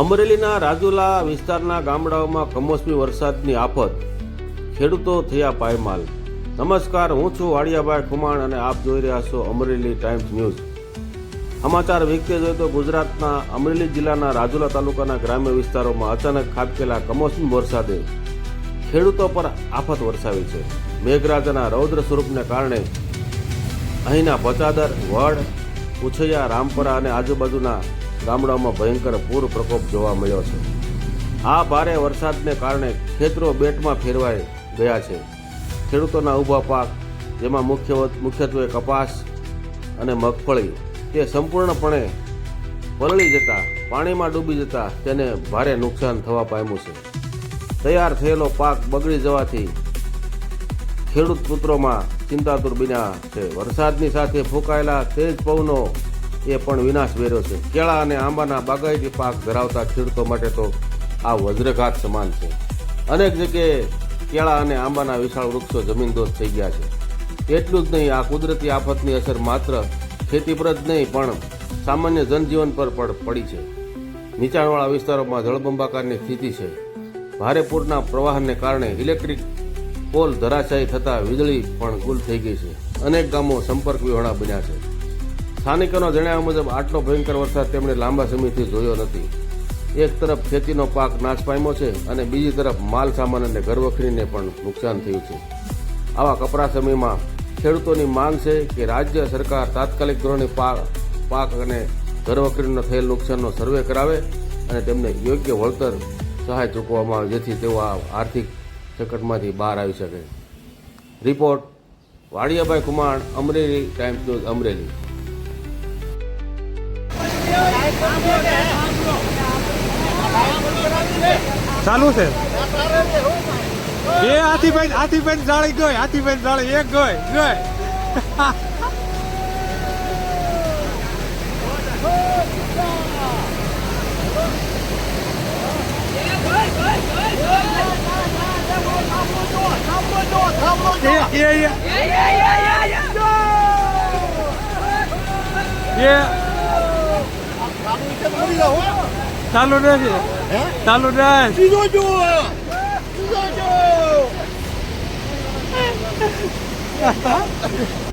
અમરેલીના રાજુલા વિસ્તારના ગામડાઓમાં કમોસમી વરસાદની આફત. ખેડૂતો થયા પાયમાલ. નમસ્કાર, હું છું વાડિયાભાઈ ખુમાણ અને આપ જોઈ રહ્યા છો અમરેલી ટાઈમ્સ ન્યૂઝ. સમાચાર વિગતે જોઈએ તો ગુજરાતના અમરેલી જિલ્લાના રાજુલા તાલુકાના ગ્રામ્ય વિસ્તારોમાં અચાનક ખાબકેલા કમોસમી વરસાદે ખેડૂતો પર આફત વરસાવી છે. મેઘરાજાના રૌદ્ર સ્વરૂપને કારણે અહીંના ભચાદર વડ ઉછૈયા રામપરા અને આજુબાજુના ગામડાઓમાં ભયંકર પૂર પ્રકોપ જોવા મળ્યો છે. આ ભારે વરસાદને કારણે ખેતરો બેટમાં ફેરવાઈ ગયા છે. ખેડૂતોના ઊભા પાક, જેમાં મુખ્ય મુખ્યત્વે કપાસ અને મગફળી, તે સંપૂર્ણપણે પલળી જતા, પાણીમાં ડૂબી જતા તેને ભારે નુકસાન થવા પામ્યું છે. તૈયાર થયેલો પાક બગડી જવાથી ખેડૂત પુત્રોમાં ચિંતાતુર બન્યા છે. વરસાદની સાથે ફૂંકાયેલા તેજ પવનો એ પણ વિનાશ વેર્યો છે. કેળા અને આંબાના બાગાયતી પાક ધરાવતા ખેડૂતો માટે તો આ વજ્રઘાત સમાન છે. અનેક જગ્યાએ કેળા અને આંબાના વિશાળ વૃક્ષો જમીનદોસ્ત થઈ ગયા છે. એટલું જ નહીં, આ કુદરતી આફતની અસર માત્ર ખેતી પર જ નહીં, પણ સામાન્ય જનજીવન પર પણ પડી છે. નીચાણવાળા વિસ્તારોમાં જળબંબાકારની સ્થિતિ છે. ભારે પૂરના પ્રવાહને કારણે ઇલેક્ટ્રિક પોલ ધરાશાયી થતાં વીજળી પણ ગુલ થઈ ગઈ છે. અનેક ગામો સંપર્ક વિહોણા બન્યા છે. સ્થાનિકોના જણાવ્યા મુજબ, આટલો ભયંકર વરસાદ તેમણે લાંબા સમયથી જોયો નથી. એક તરફ ખેતીનો પાક નાશ પામ્યો છે અને બીજી તરફ માલ સામાન અને ઘરવખરીને પણ નુકસાન થયું છે. આવા કપરા સમયમાં ખેડૂતોની માંગ છે કે રાજ્ય સરકાર તાત્કાલિક ધોરણે પાક પાક અને ઘરવખરીનો થયેલ નુકસાનનો સર્વે કરાવે અને તેમને યોગ્ય વળતર સહાય ચૂકવવામાં આવે, જેથી તેઓ આ આર્થિક સંકટમાંથી બહાર આવી શકે. Report Vadiyabhai Kumar, Amreli times news Amreli. ચાલુ છે. એ હાથીભાઈ હાથીભાઈ જાળી ગઈ હાથીભાઈ જાળી એક ગઈ ગઈ એ ચાલુ રહેશે ચાલુ રહે